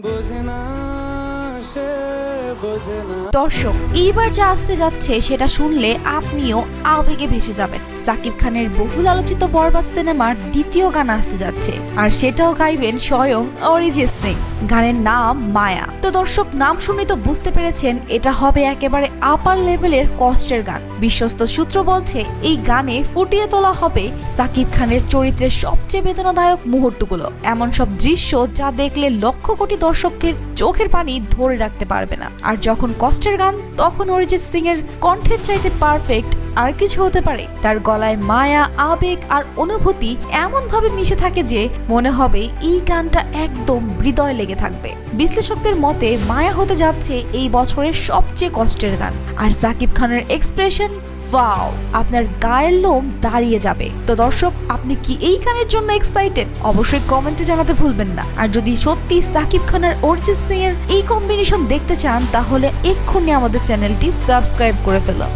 বোঝে না সে দর্শক, এইবার যা আসতে যাচ্ছে, সেটা শুনলে আপনিও আবেগে ভেসে যাবেন। সাকিব খানের বহুল আলোচিত বরবাদ সিনেমার দ্বিতীয় গান আসতে যাচ্ছে, আর সেটাও গাইবেন স্বয়ং অরিজিৎ সিং। গানের নাম মায়া। তো দর্শক, নাম শুনে তো বুঝতে পেরেছেন, এটা হবে একেবারে আপার লেভেলের কষ্টের গান। বিশ্বস্ত সূত্র বলছে, এই গানে ফুটিয়ে তোলা হবে সাকিব খানের চরিত্রের সবচেয়ে বেদনাদায়ক মুহূর্তগুলো। এমন সব দৃশ্য যা দেখলে লক্ষ কোটি দর্শকের চোখের পানি ধরে রাখতে পারবে না। আর যখন কষ্টের গান তখন অরিজিৎ সিং এর কণ্ঠের চাইতে পারফেক্ট আর কিছু হতে পারে। তার গলায় মায়া, আবেগ আর অনুভূতি এমন ভাবে মিশে থাকে যে মনে হবে এই গানটা একদম হৃদয় লেগে থাকবে। বিশ্লেষকদের মতে মায়া হতে যাচ্ছে এই বছরের সবচেয়ে কষ্টের গান। আর সাকিব খানের এক্সপ্রেশন, ওয়াও, আপনার গায়ের লোম দাঁড়িয়ে যাবে। তো দর্শক, আপনি কি এই গানের জন্য এক্সাইটেড? অবশ্যই কমেন্টে জানাতে ভুলবেন না। আর যদি সত্যি সাকিব খান আর অরিজিৎ সিং এর এই কম্বিনেশন দেখতে চান, তাহলে এক্ষুনি আমাদের চ্যানেলটি সাবস্ক্রাইব করে ফেলো